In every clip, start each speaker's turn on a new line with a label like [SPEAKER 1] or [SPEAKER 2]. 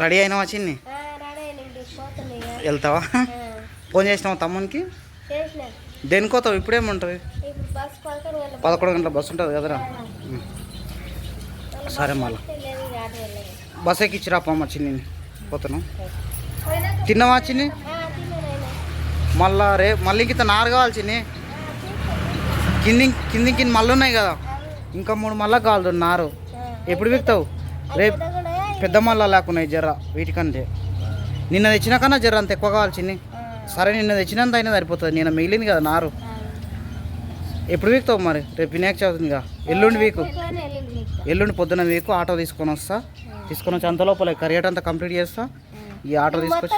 [SPEAKER 1] Ready అయినావా చిన్ని? వెళ్తావా? Phone చేసినావా తమ్మునికి? దేనికోతావు? ఇప్పుడేముంటుంది?
[SPEAKER 2] పదకొండు గంటల
[SPEAKER 1] బస్సు ఉంటుంది కదరా. సరే మళ్ళా.
[SPEAKER 2] ఇక
[SPEAKER 1] బస్ ఎక్కిచ్చిరా అమ్మ చిన్ని పోతున్నాం. తిన్నావా చిన్ని? మళ్ళా రే మళ్ళీ ఇంత నారు కావాలి చిన్ని. కింది కింది కింద మళ్ళీ ఉన్నాయి కదా. ఇంకా మూడు మళ్ళా కావాలి నారు. ఎప్పుడు విక్తావు రేపు పెద్ద మళ్ళా లేకున్నాయి జర్ర వీటికంటే. నిన్న తెచ్చిన కన్నా జర్ర అంత ఎక్కువ కావాలి చిన్ని సరే నిన్న తెచ్చినంత అయినా సరిపోతుంది. నిన్న మిగిలింది కదా నారు. ఎప్పుడు వీక్తావు మరి? రేపు వినాయక చవితిగా ఎల్లుండి వీకు. ఎల్లుండి పొద్దున వీకు ఆటో తీసుకొని వస్తా. తీసుకొని వచ్చి అంత లోపల కరియట్ అంతా కంప్లీట్ చేస్తా. ఈ ఆటో తీసుకొచ్చి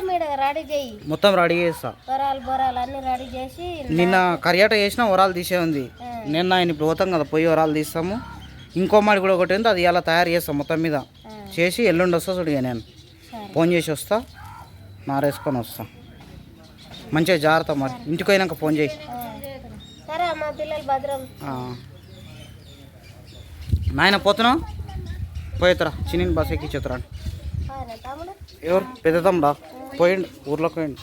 [SPEAKER 2] మొత్తం రెడీ
[SPEAKER 1] చేస్తా. నిన్న కరియాట చేసిన వరాలు తీసే ఉంది. నిన్న ఆయన ఇప్పుడు పోతాం కదా పోయి వరాలు తీస్తాము. ఇంకో మాడి కూడా ఒకటి ఉంది అది ఇలా తయారు చేస్తాం మొత్తం మీద. చేసి ఎల్లుండి వస్తా చూడిగా నేను. ఫోన్ చేసి వస్తా నారేసుకొని వస్తా. మంచిగా జాగ్రత్త మరి. ఇంటికి పోయినాక ఫోన్ చేయి. నాయన పోతున్నావు పోయేతరా చిన్న బస్ ఎక్కిచ్చేతరా ఎవరు? పెద్ద తమ్ముడా? పోయిండు ఊర్లోకి పోయిండు.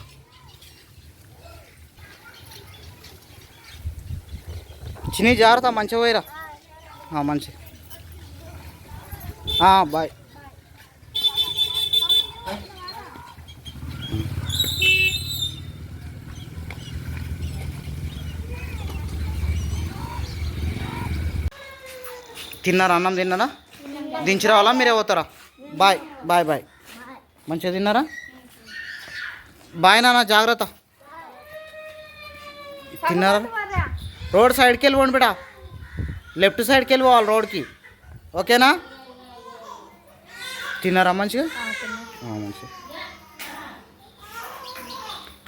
[SPEAKER 1] చిన్ని జాగ్రత్త మంచిగా పోయిరా. మంచి. బాయ్. తిన్నారా అన్నం తిన్నారా? దించి రావాలా మీరే పోతారా? Bye bye bye. మంచిగా తిన్నారా? బాయ్ నాన్న జాగ్రత్త. తిన్నారా? రోడ్ సైడ్కి వెళ్ళి పోండి బిడా లెఫ్ట్ సైడ్కి వెళ్ళి పోవాలి రోడ్కి. ఓకేనా? తిన్నారా మంచిగా? మంచిగా.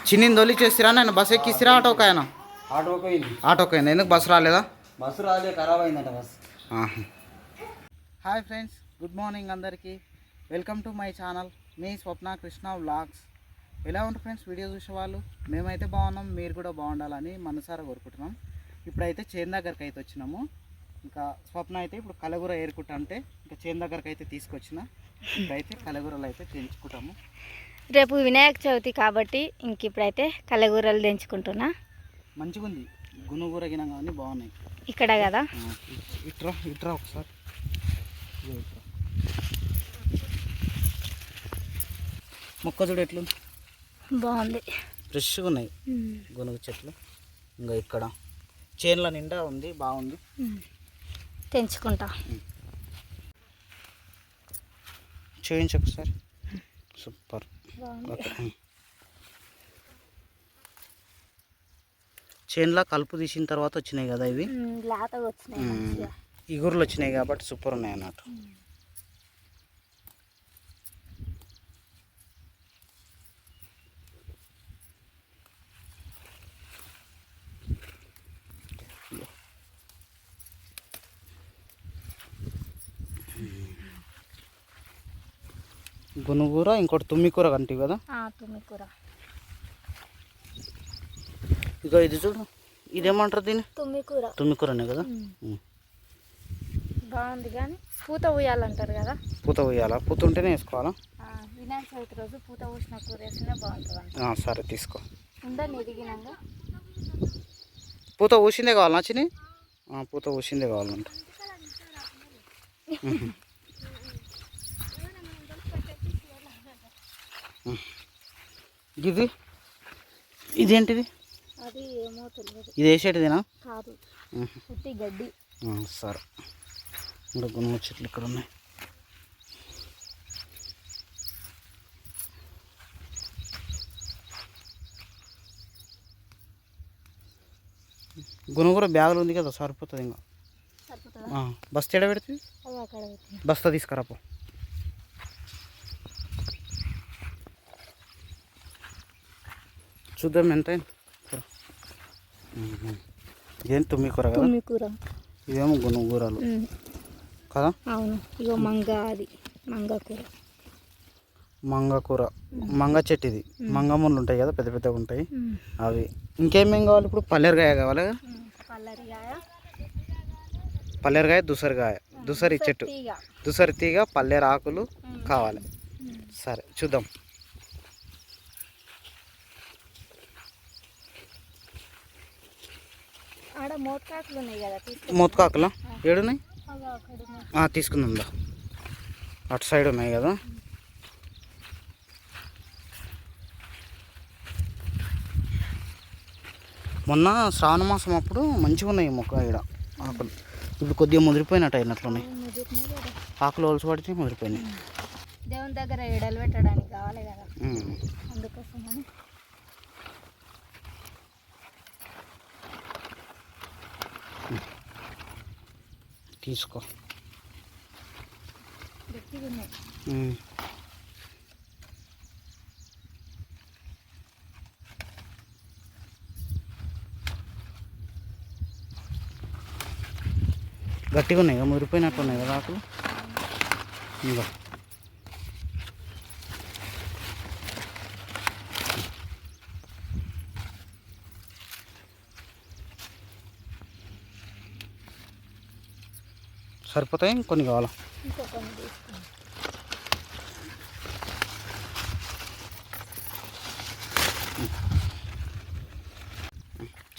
[SPEAKER 1] చిన్ని దొలి చేసిరా నేను బస్ ఎక్కిసిరా ఆటోకి ఆయన?
[SPEAKER 3] ఆటోకి పోయింది
[SPEAKER 1] ఆటోకి అయినా ఎందుకు బస్సు రాలేదా?
[SPEAKER 3] బస్సు రాలే ఖరాబ్ అయిందంట bus
[SPEAKER 1] hi friends good morning అందరికీ. Welcome to my channel. Me Swapna Krishna vlogs. ఎలా ఉంటుంది ఫ్రెండ్స్? వీడియో చూసేవాళ్ళు మేమైతే బాగున్నాం మీరు కూడా బాగుండాలని మనసారా కోరుకుంటున్నాం. ఇప్పుడైతే చేను దగ్గరికి అయితే వచ్చినాము. ఇంకా స్వప్న అయితే ఇప్పుడు కలగూర ఏరుకుంటా అంటే ఇంకా చేను దగ్గరికి అయితే తీసుకొచ్చిన. ఇప్పుడైతే కలగూరలు అయితే తెంచుకుంటాము.
[SPEAKER 2] రేపు వినాయక చవితి కాబట్టి ఇంక ఇప్పుడైతే కలగూరలు దించుకుంటున్నా
[SPEAKER 1] మంచిగా ఉంది గునుగూర గిన కానీ బాగున్నాయి.
[SPEAKER 2] ఇక్కడ కదా?
[SPEAKER 1] ఇట్రా ఇట్రా ఒకసారి. మొక్క చూడు ఎట్లుంది?
[SPEAKER 2] బాగుంది.
[SPEAKER 1] ఫ్రెష్గా ఉన్నాయి గునుగు చెట్లు. ఇంకా ఇక్కడ. చేన్ల నిండా ఉంది బాగుంది.
[SPEAKER 2] తెంచుకుంటా.
[SPEAKER 1] చూపించు ఒకసారి. సూపర్. చేన్ల కలుపు తీసిన తర్వాత వచ్చినాయి కదా ఇవి? ఇగురులు వచ్చినాయి కాబట్టి సూపర్ ఉన్నాయి అన్నట్టు గునుగూర ఇంకోటి తుమ్మికూర కంటివి కదా?
[SPEAKER 2] తుమ్మికూర.
[SPEAKER 1] ఇగో ఇది చూడు. ఇదేమంటారు దీన్ని?
[SPEAKER 2] తుమ్మికూర.
[SPEAKER 1] తుమ్మికూరనే కదా.
[SPEAKER 2] బాగుంది కానీ పూత ఊయాలంటారు కదా?
[SPEAKER 1] పూత పోయాలా పూత ఉంటేనే వేసుకోవాలా?
[SPEAKER 2] వినాయక చవితి రోజు పూత ఊసిన కూర వేస్తేనే బాగుంటుంది
[SPEAKER 1] సరే తీసుకో.
[SPEAKER 2] ఉండండి ఎదిగినాక
[SPEAKER 1] పూత ఊసిందే కావాలా చిని ఆ, పూత ఊసిందే కావాలంట. ఇది? ఇదేంటిది?
[SPEAKER 2] అది ఏమో తెలియదు.
[SPEAKER 1] ఇది వేసేటిదేనా?
[SPEAKER 2] కాదు. గడ్డి.
[SPEAKER 1] సరే. ఇంకా గునుగు చెట్లు ఇక్కడ ఉన్నాయి. గునుగుర బ్యాగులు ఉంది కదా సరిపోతుంది ఇంకా. బస్తా ఎడ పెడుతుంది? బస్తా తీసుకురాపో చూద్దాం ఎంత కూర. ఇదేం తుమ్మి కూర. కదా
[SPEAKER 2] తుమ్మికూర
[SPEAKER 1] ఇదేమో గునుగూరలు కదా?
[SPEAKER 2] అవును. ఇగో మంగ అది. మంగ కూర.
[SPEAKER 1] మంగ కూర. మంగ చెట్టు ఇది మంగ ముళ్ళు ఉంటాయి కదా పెద్ద పెద్దగా ఉంటాయి. అవి. ఇంకేమేం కావాలి ఇప్పుడు? పల్లెరకాయ కావాలి? కదా
[SPEAKER 2] ఉమ్, పల్లరిగాయ
[SPEAKER 1] పల్లెరకాయ దుసరికాయ దుసరి చెట్టు. దుసరి తీగ పల్లెర ఆకులు కావాలి. సరే చూద్దాం.
[SPEAKER 2] ఆడ మోటాకులు ఉన్నాయి కదా
[SPEAKER 1] మూతకాకులా? ఏడున్నాయి? తీసుకుందాం దా అటు సైడ్ ఉన్నాయి కదా. మొన్న శ్రావణ మాసం అప్పుడు మంచిగా ఉన్నాయి మొక్క ఇక్కడ ఆకులు. ఇప్పుడు కొద్దిగా ముదిరిపోయినట్టు అయినట్లున్నాయి. ఆకులు ఒలిసి పడితే ముదిరిపోయినాయి.
[SPEAKER 2] దేవుని దగ్గర ఎడలు పెట్టడానికి కావాలి కదా. అందుకోసం
[SPEAKER 1] తీసుకో.
[SPEAKER 2] గట్టిగా ఉన్నాయి
[SPEAKER 1] మురిపోయినట్టు ఉన్నాయి కదా ఆకులు? ఇంకా సరిపోతాయి? ఇంకొన్ని కావాలా?
[SPEAKER 2] కొన్ని తీసుకున్నాం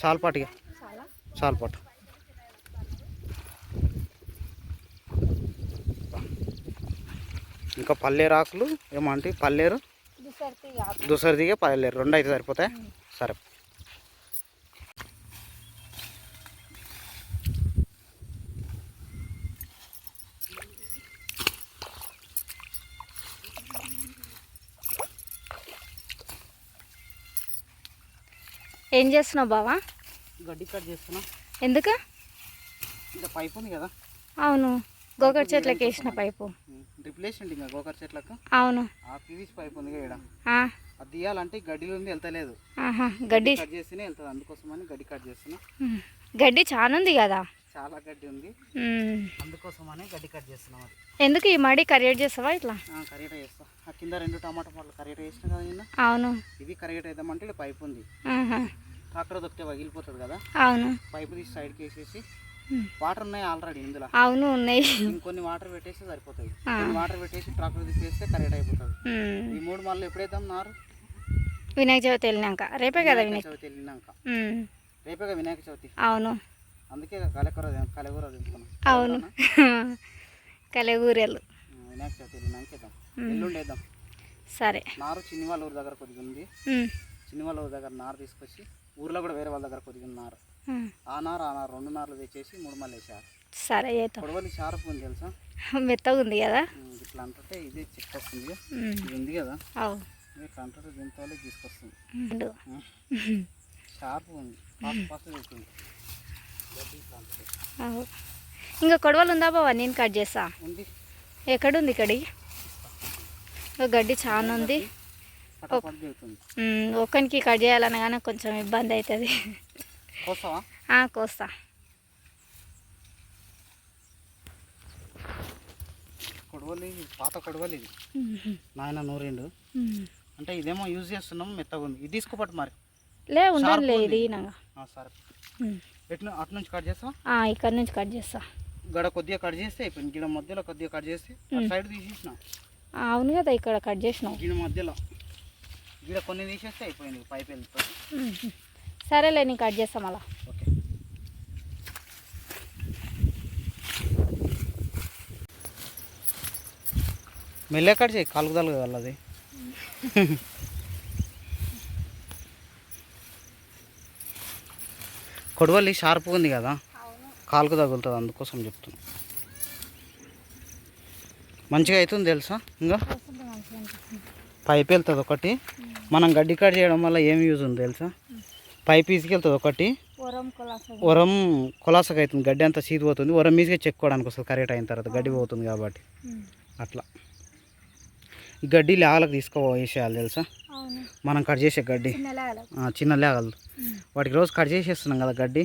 [SPEAKER 1] చాలపాటిగా
[SPEAKER 2] చాలా
[SPEAKER 1] చాలపాటు ఇంకా పల్లేరు ఆకులు ఏమంటే పల్లేరు? దుసరిదిగా పల్లేరు. రెండు అయితే సరిపోతాయి? సరే.
[SPEAKER 2] ఏం చేస్తున్నావు బావా?
[SPEAKER 1] గడ్డి కట్ చేస్తున్నా.
[SPEAKER 2] ఎందుకు?
[SPEAKER 1] ఇంకా పైప్ ఉంది కదా.
[SPEAKER 2] అవును గోకర్ చెట్లకి వేసిన పైపు.
[SPEAKER 1] రిప్లేస్మెంట్ ఇంకా గోకర్ చెట్లకు.
[SPEAKER 2] అవును.
[SPEAKER 1] ఆ పీవీసీ పైప్ ఉంది
[SPEAKER 2] ఆ,
[SPEAKER 1] అది తీయాలంటే గడ్డిలో ఉంది వెళ్తలేదు.
[SPEAKER 2] గడ్డి.
[SPEAKER 1] కట్ చేస్తేనే వెళ్తుంది అందుకోసమని గడ్డి కట్ చేస్తున్నా.
[SPEAKER 2] గడ్డి చాలా ఉంది కదా.
[SPEAKER 1] చాలా గడ్డి ఉంది. అందుకోసమని గడ్డి కట్ చేస్తున్నాం అది
[SPEAKER 2] ఎందుకు ఈ మడి కరియేట్ చేస్తావా ఇట్లా?
[SPEAKER 1] కరిగేట చేస్తా. ఆ కింద రెండు టమాటా పళ్ళు కరిగేట చేసిన కదా నిన్న.
[SPEAKER 2] అవును.
[SPEAKER 1] ఇది వేద్దామంటే ఇక్కడ పైప్ ఉంది. దొక్కితే పగిలిపోతుంది కదా?
[SPEAKER 2] అవును.
[SPEAKER 1] పైపు తీసి సైడ్కి వేసేసి వాటర్ ఉన్నాయి ఆల్రెడీ ఇందులో.
[SPEAKER 2] అవును ఉన్నాయి.
[SPEAKER 1] ఇంకొన్ని వాటర్ పెట్టేసి సరిపోతాయి. కొన్ని వాటర్ పెట్టేసి ట్రాక్టర్ తీసేస్తే కరెక్ట్ అయిపోతుంది. ఈ మూడు మళ్ళీ ఎప్పుడైతే నారు
[SPEAKER 2] వినాయక చవితి వెళ్ళినాక. రేపే కదా
[SPEAKER 1] వినాయక చవితి వెళ్ళినాక. రేపేగా వినాయక చవితి?
[SPEAKER 2] అవును.
[SPEAKER 1] అందుకే కలెకూర తింటున్నాం.
[SPEAKER 2] అవును. కలగూరెలు.
[SPEAKER 1] వినాయక చవితి వెళ్ళినాక వేద్దాం. ఎల్లుండి వేద్దాం.
[SPEAKER 2] సరే.
[SPEAKER 1] నారు చిన్ని వాళ్ళ ఊరి దగ్గర కొద్దిగా ఉంది.
[SPEAKER 2] ఉమ్,
[SPEAKER 1] చిన్ని వాళ్ళ ఊరి దగ్గర నారు తీసుకొచ్చి ఊర్లో కూడా వేరే వాళ్ళ దగ్గర కొద్దిగా ఉంది నారు.
[SPEAKER 2] ఉమ్,
[SPEAKER 1] ఆ నారు ఆ నారు రెండు నార్లు తెచ్చేసి మూడు మళ్ళీ వేసారు
[SPEAKER 2] సరే
[SPEAKER 1] పొడవలి షార్ప్ ఉంది తెలుసా?
[SPEAKER 2] మెత్తగా ఉంది కదా?
[SPEAKER 1] ఇట్లా అంటుంటే ఇది చెక్ వస్తుంది ఇది ఉంది కదా? ఇట్లా అంటుంటే దీంతో తీసుకొస్తుంది. షార్ప్ ఉంది. ఫాస్ట్
[SPEAKER 2] ఇంకా కొడవలు ఉందా బావా? నేను కట్ చేస్తా.
[SPEAKER 1] ఉంది.
[SPEAKER 2] ఎక్కడుంది ఇక్కడి ఇంకా గడ్డి చాలా ఉంది. ఒక్కనికి కట్ చేయాలనగానే కొంచెం ఇబ్బంది అవుతుంది కోస్తా.
[SPEAKER 1] కొడవలి పాత కొడవలి ఇది నాయన నూరిండు. అంటే ఇదేమో యూజ్ చేస్తున్నాం మెత్తగా ఉంది. ఇది తీసుకోపట్టు మరి.
[SPEAKER 2] లే ఉండండి. ఇది
[SPEAKER 1] సరే. ఎట్లు అటు నుంచి కట్ చేస్తావా?
[SPEAKER 2] ఆ, ఇక్కడ నుంచి కట్ చేస్తా.
[SPEAKER 1] గడ కొద్దిగా కట్ చేస్తే అయిపోయింది. గిడ మధ్యలో కొద్దిగా కట్ చేస్తే. సైడ్ తీసేసిన.
[SPEAKER 2] అవును కదా ఇక్కడ కట్ చేసినావు.
[SPEAKER 1] గిడ మధ్యలో. గిడ కొన్ని తీసేస్తే అయిపోయింది పైప్ వెళ్తుంది.
[SPEAKER 2] ఉమ్. సరేలే నేను కట్ చేస్తా మళ్ళా.
[SPEAKER 1] ఓకే. మెల్లె కట్ చేయి కలుగుదలు కదా అది కొడవలి షార్ప్గా ఉంది కదా? కాలుకు తగులుతుంది అందుకోసం చెప్తున్నా. మంచిగా అవుతుంది తెలుసా? ఇంకా? పైప్ వెళ్తుంది ఒకటి. మనం గడ్డి కట్ చేయడం వల్ల ఏం యూజ్ ఉంది తెలుసా? పైప్ తీసుకెళ్తుంది ఒకటి.
[SPEAKER 2] పొరం కొలాస.
[SPEAKER 1] ఉరం కొలాసగా అవుతుంది. గడ్డి అంతా సీది పోతుంది. ఉరం మీసుగా చెక్కోవడానికి వస్తుంది. కరెక్ట్ అయిన తర్వాత గడ్డి పోతుంది కాబట్టి. అట్లా. ఈ గడ్డి లేగలకు తీసుకో వేసేయాలి తెలుసా? మనం కట్ చేసే గడ్డి.
[SPEAKER 2] చిన్న లాగల.
[SPEAKER 1] వాటికి రోజు కట్ చేసేస్తున్నాం కదా గడ్డి.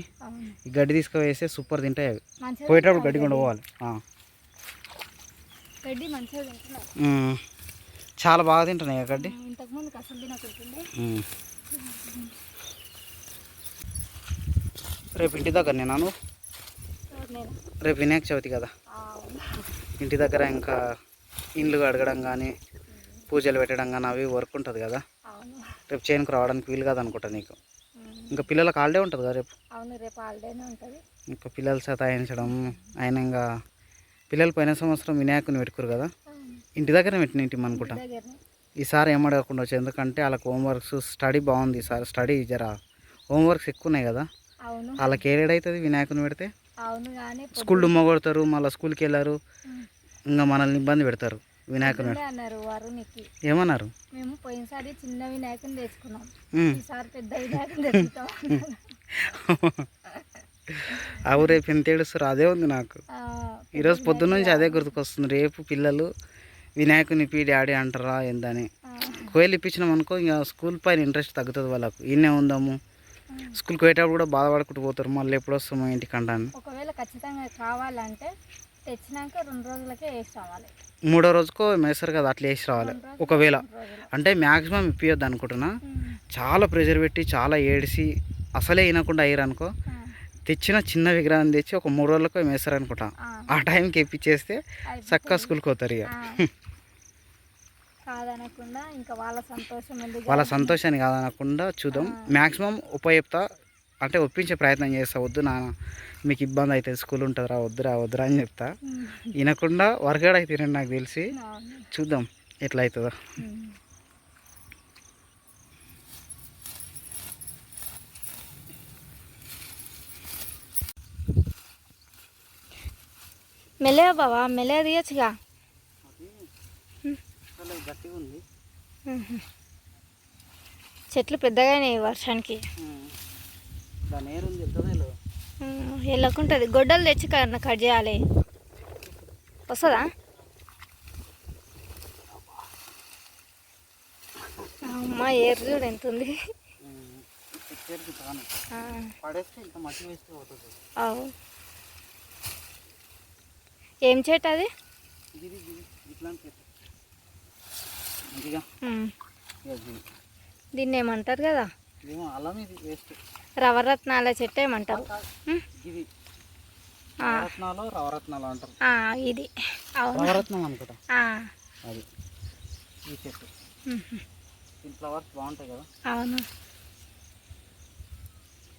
[SPEAKER 1] ఈ గడ్డి తీసుకువేస్తే సూపర్ తింటాయి అవి. పోయేటప్పుడు గడ్డి కూడా పోవాలి చాలా బాగా తింటున్నాయి ఉమ్. రేపు ఇంటి దగ్గర నేను రేపు వినాయక చవితి కదా. ఇంటి దగ్గర ఇంకా ఇండ్లు కడగడం కానీ పూజలు పెట్టడం కానీ అవి వర్క్ ఉంటుంది కదా. రేపు చేయనికి రావడానికి వీలు కాదు అనుకుంటా నీకు. ఇంకా పిల్లలకు హాలిడే ఉంటుంది కదా రేపు?
[SPEAKER 2] అవును రేపు హాలిడేనే ఉంటుంది.
[SPEAKER 1] ఇంకా పిల్లలు సతాయించడం ఆయన ఇంకా పిల్లలు పోయిన సంవత్సరం వినాయకుని పెట్టుకురు కదా. ఇంటి దగ్గర పెట్టిన ఇంటి అనుకుంటా ఈసారి అడగకుండా వచ్చి ఎందుకంటే వాళ్ళకి హోంవర్క్స్ స్టడీ బాగుంది ఈసారి. స్టడీ జర. హోంవర్క్స్ ఎక్కువ ఉన్నాయి కదా వాళ్ళకి ఏడవుతుంది వినాయకుని పెడితే? స్కూల్ డుమ్మ కొడతారు మళ్ళీ స్కూల్కి వెళ్ళారు ఇంకా మనల్ని ఇబ్బంది పెడతారు వినాయకుని
[SPEAKER 2] అన్నారు
[SPEAKER 1] ఏమన్నారు?
[SPEAKER 2] మేము పోయినసారి చిన్న వినాయకుని తెచ్చుకున్నాం.
[SPEAKER 1] ఉమ్.
[SPEAKER 2] ఈసారి పెద్ద వినాయకుని తెచ్చుకుంటాం
[SPEAKER 1] అవు రేపు ఎంత ఏడుస్తారు? అదే ఉంది నాకు. ఈరోజు పొద్దున్న నుంచి అదే గుర్తుకొస్తుంది. రేపు పిల్లలు వినాయకుని పీ డాడీ అంటారా ఏందని. ఒకవేళ ఇప్పించినాం అనుకో ఇంకా స్కూల్ పైన ఇంట్రెస్ట్ తగ్గుతుంది వాళ్ళకు. ఈయనే ఉందాము. స్కూల్కి పోయేటప్పుడు కూడా బాధపడుకుంటూ పోతారు. మళ్ళీ ఎప్పుడు వస్తామో ఇంటికి అంటాను
[SPEAKER 2] ఒకవేళ ఖచ్చితంగా కావాలంటే తెచ్చినాక రెండు రోజులకే వేసి రావాలి.
[SPEAKER 1] మూడో రోజుకో మేస్తారు కదా అట్లా వేసి రావాలి. ఒకవేళ అంటే మ్యాక్సిమం ఇప్పియొద్దు అనుకుంటున్నా. చాలా ప్రెషర్ పెట్టి చాలా ఏడిసి అసలే వినకుండా అయ్యారు అనుకో తెచ్చిన చిన్న విగ్రహం తెచ్చి ఒక మూడు రోజులకు మేస్తారు అనుకుంటా
[SPEAKER 2] ఆ,
[SPEAKER 1] టైంకి ఇప్పించేస్తే. చక్కగా స్కూల్కి పోతారు ఇక.
[SPEAKER 2] కాదనకుండా ఇంకా వాళ్ళ సంతోషం
[SPEAKER 1] వాళ్ళ సంతోషాన్ని కాదనకుండా చూద్దాం. మ్యాక్సిమం ఉపయుక్త అంటే ఒప్పించే ప్రయత్నం చేస్తా వద్దు నాన్న మీకు ఇబ్బంది అవుతుంది స్కూల్ ఉంటుందిరా వద్దురా వద్దురా అని చెప్తా. వినకుండా వర్గాడు అవుతుంది నాకు తెలిసి. చూద్దాం ఎట్లా అవుతుందో
[SPEAKER 2] మెల్లగా బావా మెల్లగా తీయచ్చుగా. చెట్లు పెద్దగానే వర్షానికి. వెళ్ళకుంటుంది గొడ్డలు తెచ్చి కన్నా కట్ చేయాలి. వస్తుందా? అమ్మ ఏరు చూడు ఎంత ఉంది ఆ,
[SPEAKER 1] పడేస్తే ఇంత మట్టి వేస్తే పోతుంది
[SPEAKER 2] అవు ఏం చెట్టు అది. దీన్ని ఏమంటారు కదా?
[SPEAKER 1] వేస్ట్.
[SPEAKER 2] రవరత్నాల చెట్టు ఏమంటారు?
[SPEAKER 1] రవరత్నాలు అంటారు.
[SPEAKER 2] ఇది.
[SPEAKER 1] రవరత్నం అనుకుంటా.
[SPEAKER 2] ఆ,
[SPEAKER 1] అది. ఈ చెట్టు. ఫ్లవర్స్ బాగుంటాయి కదా?
[SPEAKER 2] అవును.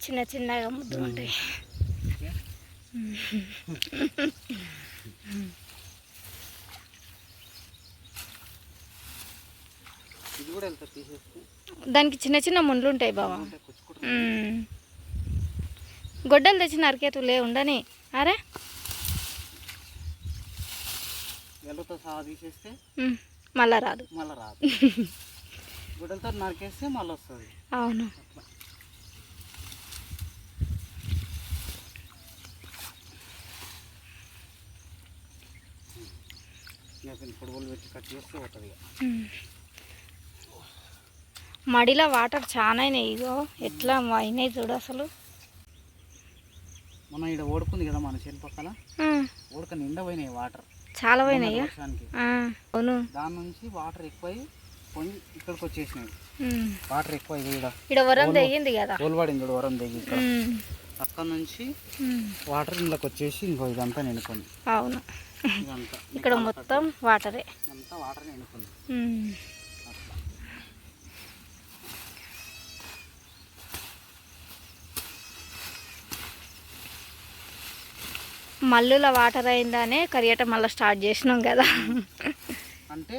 [SPEAKER 2] చిన్న చిన్నగా ముద్దు ఉంటాయి దానికి చిన్న చిన్న ముండ్లు ఉంటాయి బావా. గొడ్డలు తెచ్చి నరికేతులే ఉండని. అరే. మళ్ళా రాదు.
[SPEAKER 1] మళ్ళీ రాదు. గుడ్డలతో నరికేస్తే మళ్ళీ వస్తుంది
[SPEAKER 2] అవును
[SPEAKER 1] పెట్టి కట్ చేస్తే పోతుంది.
[SPEAKER 2] మడిలో వాటర్ చాలా అయినాయి ఇగో ఎట్లా అయినాయి చూడు అసలు.
[SPEAKER 1] మనం ఇక్కడ ఓడుకుంది కదా మన చేను పక్కన? ఓడక నిండా పోయినాయి వాటర్.
[SPEAKER 2] చాలా పోయినాయి. అవును.
[SPEAKER 1] దాని నుంచి వాటర్ ఎక్కువై కొన్ని ఇక్కడికి వచ్చేసినాయి. వాటర్ ఎక్కువ ఇక్కడ
[SPEAKER 2] వరం తెగింది కదా.
[SPEAKER 1] తోలుబడింది వరం
[SPEAKER 2] ఉమ్,
[SPEAKER 1] అక్కడ నుంచి. వాటర్ ఇంట్లోకి వచ్చేసి ఇంకో ఇదంతా నిండుకుంది.
[SPEAKER 2] అవును. ఇక్కడ మొత్తం వాటరే. మల్లుల వాటర్ అయిందనే కరియట మళ్ళీ స్టార్ట్ చేసినాం కదా.
[SPEAKER 1] అంటే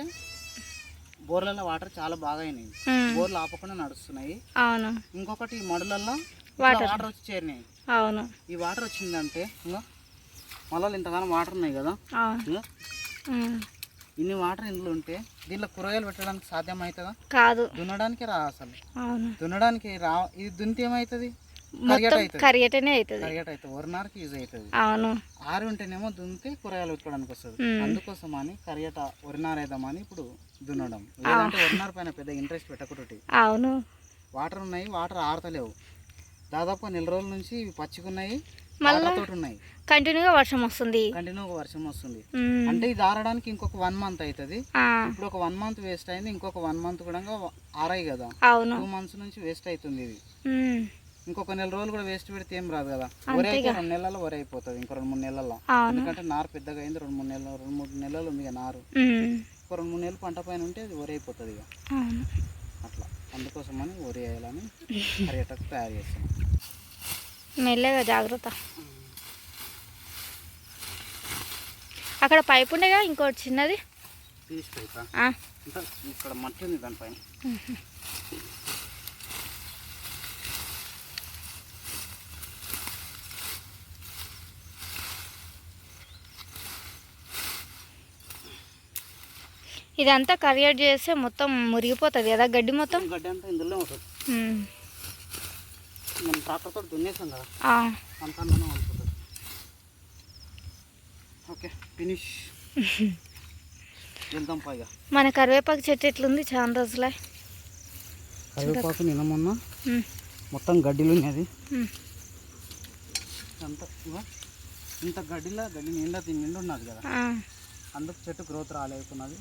[SPEAKER 1] బోర్లలో వాటర్ చాలా బాగా అయినాయి. బోర్లు ఆపకుండా నడుస్తున్నాయి.
[SPEAKER 2] అవును.
[SPEAKER 1] ఇంకొకటి మడులల్లో
[SPEAKER 2] వాటర్.
[SPEAKER 1] వాటర్ వచ్చి చేరినాయి.
[SPEAKER 2] అవును.
[SPEAKER 1] ఈ వాటర్ వచ్చిందంటే ఇంకా మళ్ళీ ఇంతగానో వాటర్ ఉన్నాయి కదా? ఇన్ని వాటర్ ఇందులో ఉంటే దీనిలో కూరగాయలు పెట్టడానికి సాధ్యం అవుతుందా
[SPEAKER 2] కాదు.
[SPEAKER 1] దున్నడానికి రా అసలు. దున్నడానికి రా ఇది దున్నితే ఏమవుతుంది కరిగట అవుతుంది
[SPEAKER 2] కరియటనే అవుతుంది
[SPEAKER 1] కరిగట అవుతుంది వరినారికి యూజ్ అవుతుంది
[SPEAKER 2] అవును.
[SPEAKER 1] ఆరు ఉంటేనేమో దున్నితే కూరగాయలు పెట్టుకోవడానికి వస్తుంది. అందుకోసం అని కరియట వరినారు వేద్దామని ఇప్పుడు దున్నడం. లేదంటే వరినారు పైన పెద్ద ఇంట్రెస్ట్ పెట్టకూడదు.
[SPEAKER 2] అవును.
[SPEAKER 1] వాటర్ ఉన్నాయి. వాటర్ ఆడతలేవు దాదాపు నెల రోజుల నుంచి ఇవి పచ్చిగున్నాయి.
[SPEAKER 2] మళ్ళా?
[SPEAKER 1] ఉన్నాయి
[SPEAKER 2] కంటిన్యూగా వర్షం వస్తుంది.
[SPEAKER 1] కంటిన్యూగా వర్షం వస్తుంది. అంటే ఇది ఆరడానికి ఇంకొక వన్ మంత్ అవుతుంది ఇప్పుడు ఒక వన్ మంత్ వేస్ట్ అయింది ఇంకొక వన్ మంత్ కూడా ఆరాయి కదా.
[SPEAKER 2] అవును.
[SPEAKER 1] టూ మంత్స్ నుంచి వేస్ట్ అవుతుంది ఇది. ఇంకొక నెల రోజులు కూడా వేస్ట్ పెడితే ఏం రాదు కదా. వరి అయితే రెండు నెలల్లో వరి అయిపోతుంది ఇంకో రెండు మూడు నెలల్లో. ఎందుకంటే నారు పెద్దగా అయింది రెండు మూడు నెలలు రెండు మూడు నెలలు ఉంది నారు. ఒక రెండు మూడు నెలలు పంట పైన ఉంటే అది వరి అయిపోతుంది ఇక. అట్లా. అందుకోసమని వరి వేయాలని పర్యాటకు తయారు చేస్తాం
[SPEAKER 2] మెల్లగా జాగ్రత్త. అక్కడ పైపు ఉండేగా ఇంకోటి చిన్నది?
[SPEAKER 1] ఇక్కడ మట్టి ఉంది దానిపైన
[SPEAKER 2] ఇదంతా కరియర్ చేస్తే మొత్తం మురిగిపోతుంది కదా గడ్డి మొత్తం?
[SPEAKER 1] గడ్డి అంతా ఇందులో ఉంటుంది. మనం ట్రాక్టర్తో దున్నేసాం కదా.
[SPEAKER 2] ఆ,
[SPEAKER 1] అంత అందులోనే ఉంటుంది ఓకే ఫినిష్. వెళ్దాం పైగా
[SPEAKER 2] మన కరివేపాకు చెట్టు ఎట్లుంది చాలా రోజులే?
[SPEAKER 1] కరివేపాకు నిన్న మొన్న మొత్తం గడ్డిలు ఉన్నది. అంత ఇంత గడ్డిలా గడ్డి నిండా దీని నిండు ఉన్నది కదా. అందుకు చెట్టు గ్రోత్ రాలేకున్నది.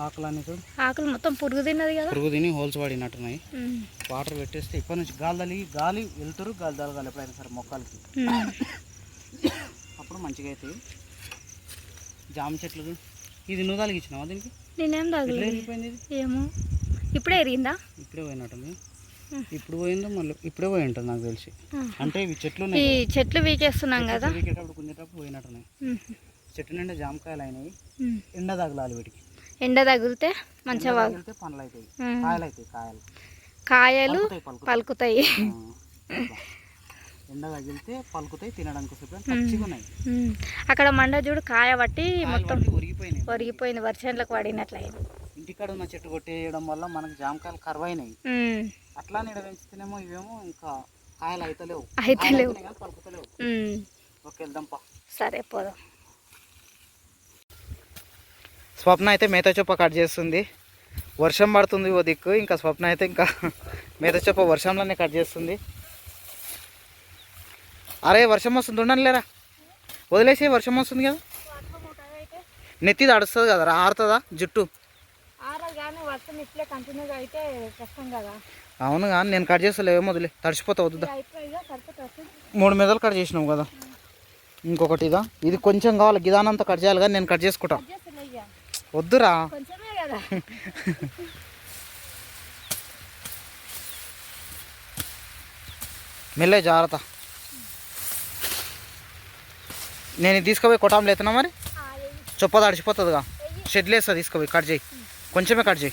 [SPEAKER 1] ఆకులన్నీ చూడు.
[SPEAKER 2] ఆకులు మొత్తం పురుగు తిన్నది కదా.
[SPEAKER 1] పురుగు తిని హోల్స్ పడినట్టున్నాయి. వాటర్ పెట్టేస్తే ఇప్పటి నుంచి గాలి గాలి వెళ్తురు గాలి తలగాలి ఎప్పుడైనా సరే మొక్కలకి. అప్పుడు మంచిగా అవుతాయి జామ చెట్లు. ఇది నువ్వు తలిగించినావా దీనికి?
[SPEAKER 2] నేనేం
[SPEAKER 1] ఇది?
[SPEAKER 2] ఏమో. ఇప్పుడే ఎరిగిందా?
[SPEAKER 1] ఇప్పుడే పోయినట్టుంది. ఇప్పుడు పోయిందో మళ్ళీ ఇప్పుడే పోయి ఉంటుంది నాకు తెలిసి. అంటే ఇవి చెట్లు
[SPEAKER 2] ఈ. చెట్లు వీకేస్తున్నాం కదా.
[SPEAKER 1] చెట్లు పెరిగేటప్పుడు కుంజేటప్పుడు పోయినట్టున్నాయి చెట్టు నిండా జామకాయలు అయినాయి. ఎండ తగలాలి వీటికి.
[SPEAKER 2] ఎండ తగిలితే మంచిగా
[SPEAKER 1] తగిలితే పండ్లు అవుతాయి. కాయలు అవుతాయి కాయలు.
[SPEAKER 2] కాయలు
[SPEAKER 1] పలుకుతాయి. ఎండ తగిలితే పలుకుతాయి తినడానికి.
[SPEAKER 2] అక్కడ మండ చూడు కాయ పట్టి మొత్తం
[SPEAKER 1] పట్టి ఒరిగిపోయినాయి.
[SPEAKER 2] ఒరిగిపోయింది వర్షంలోకి పడినట్లయింది.
[SPEAKER 1] ఇంటికాడ ఉన్న చెట్టు కొట్టేయడం వల్ల మనకు జామకాయలు కరువైనాయి.
[SPEAKER 2] ఉమ్,
[SPEAKER 1] అట్లా నీడ పెంచితేనేమో ఇవేమో ఇంకా కాయలు అయితలేవు.
[SPEAKER 2] అయితలేవు.
[SPEAKER 1] పలుకుతలేవు. ఓకే వెళ్దాంపా
[SPEAKER 2] సరే పోదాం.
[SPEAKER 1] స్వప్న అయితే మేత చొప్ప కట్ చేస్తుంది. వర్షం పడుతుంది ఓ దిక్కు ఇంకా స్వప్న అయితే ఇంకా మేత చొప్ప వర్షంలోనే కట్ చేస్తుంది. అరే వర్షం వస్తుంది ఉండండి లేరా వదిలేసి వర్షం వస్తుంది కదా. నెత్తి తడుస్తుంది కదా రా ఆరుతుందా జుట్టు? అవును కానీ నేను కట్ చేస్తలే ఏమో వదిలే తడిచిపోతా వద్దుదా? మూడు మెదలు కట్ చేసినావు కదా. ఇంకొకటి ఇదా ఇది కొంచెం కావాలి గిదానంతా కట్ చేయాలి కానీ నేను కట్ చేసుకుంటా.
[SPEAKER 2] చేస్తున్నాయ్యా
[SPEAKER 1] వద్దురా. మెల్లే జాగ్రత్త. నేను తీసుకుపోయి కొట్టాంలో ఎత్తున్నా మరి? చొప్ప తడిచిపోతుందిగా షెడ్లు వేస్తా తీసుకుపోయి కట్ చేయి. కొంచెమే కట్ చేయి.